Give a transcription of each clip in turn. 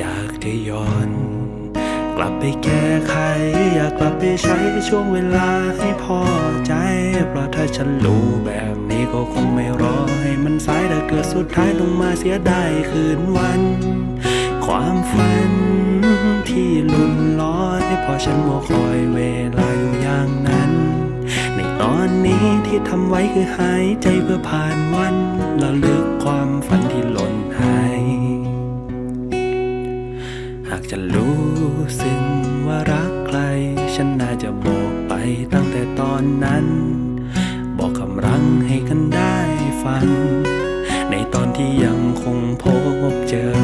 อยากจะย้อน กลับไปแก้ไข อยากกลับไปใช้ช่วงเวลาให้พอใจ เพราะถ้าฉันรู้แบบนี้ก็คงไม่รอให้มันสายแต่เกิดสุดท้ายต้องมาเสียดายคืนวัน ความฝันที่ลุนลอยเพราะฉันมัวคอยเวลาอยู่อย่างนั้น ในตอนนี้ที่ทำไว้คือหายใจเพื่อผ่านวันและลึกความฝันที่หล่น หากจะรู้ซึ่งว่ารักใคร ฉันน่าจะบอกไปตั้งแต่ตอนนั้น บอกคำรังให้กันได้ฟัง ในตอนที่ยังคงพบเจอ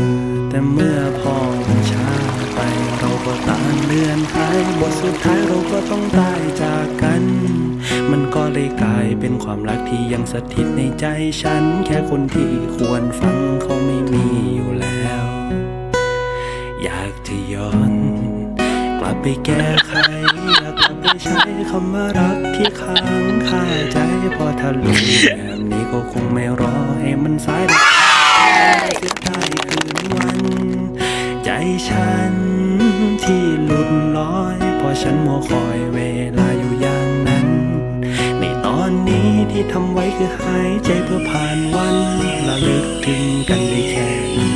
แต่เมื่อพอมันช้าไป เราก็ต่างเลื่อนหายบทสุดท้ายเราก็ต้องตายจากกัน มันก็เลยกลายเป็นความรักที่ยังสถิตในใจฉัน แค่คนที่ควรฟังเขาไม่มีอยู่แล้ว ย้อน กลับไปแก้ไขอยากกลับไปใช้คำว่ารักที่ค้างคาใจพอถ้ารู้แบบนี้ก็คงไม่รอให้มันสายได้เสียดายคืนวัน ใจฉันที่หลุดลอยพราะฉันมัวคอยเวลาอยู่อย่างนั้น ในตอนนี้ที่ทำไว้คือหายใจเพื่อผ่านวันละลึกถึงกันได้แค่นี้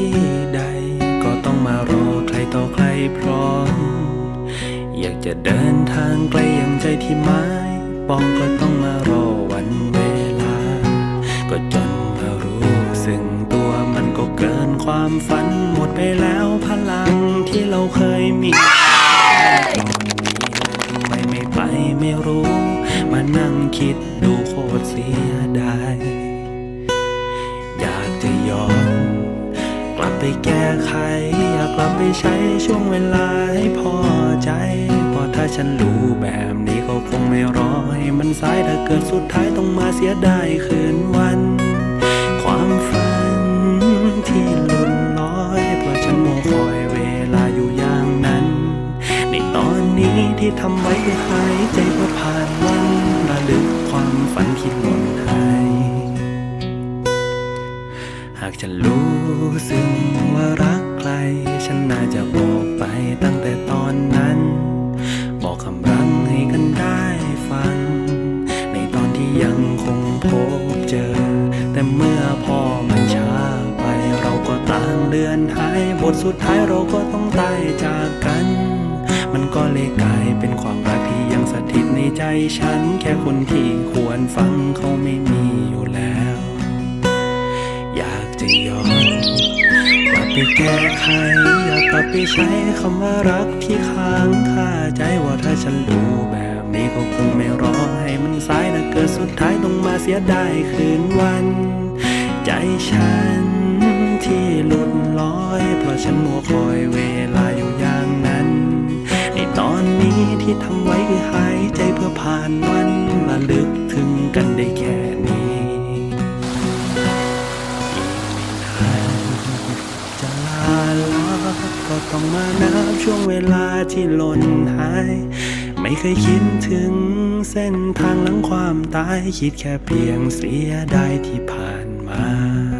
ที่ใด ก็ต้องมารอใครต่อใครพร้อม อยากจะเดินทางไกลอย่างใจที่หมายปองก็ต้องมารอวันเวลา ก็จนมารู้ซึ่งตัวมันก็เกินความฝัน หมดไปแล้วพลังที่เราเคยมีไมไม่ไปไม่รู้ มานั่งคิดดู ไปแก้ไข อยากกลับไปใช้ช่วงเวลาให้พอใจเพราะถ้าฉันรู้แบบนี้ก็คงไม่รอให้มันสายถ้าเกิดสุดท้ายต้องมาเสียดายคืนวัน ความฝันที่หลุดลอย เพราะฉันมัวคอยเวลาอยู่อย่างนั้น ในตอนนี้ที่ทำไว้คือหายใจเพื่อผ่านวันระลึกความฝันที่หล่ ฉันรู้ซึ่งว่ารักใคร ฉันน่าจะบอกไปตั้งแต่ตอนนั้น บอกคำรังให้กันได้ฟัง ในตอนที่ยังคงพบเจอ แต่เมื่อพอมันช้าไป เราก็ต่างเดือนหายบทสุดท้ายเราก็ต้องตายจากกัน มันก็เลยกลายเป็นความรักที่ยังสถิตในใจฉัน แค่คนที่ควรฟังเขาไม่มี แก้ไขอยากกลับไปใช้คำว่ารักที่ค้างคาใจว่าถ้าฉันรู้แบบนี้ก็คงไม่รอให้มันสายนะเกิดสุดท้ายต้องมาเสียดายคืนวัน ใจฉันที่หลุดลอย เพราะฉันมัวคอยเวลาอยู่อย่างนั้น ในตอนนี้ที่ทำไว้คือหายใจเพื่อผ่านวันระลึกถึงกันได้แค่ มานับช่วงเวลาที่หล่นหาย ไม่เคยคิดถึงเส้นทางหลังความตาย คิดแค่เพียงเสียดายที่ผ่านมา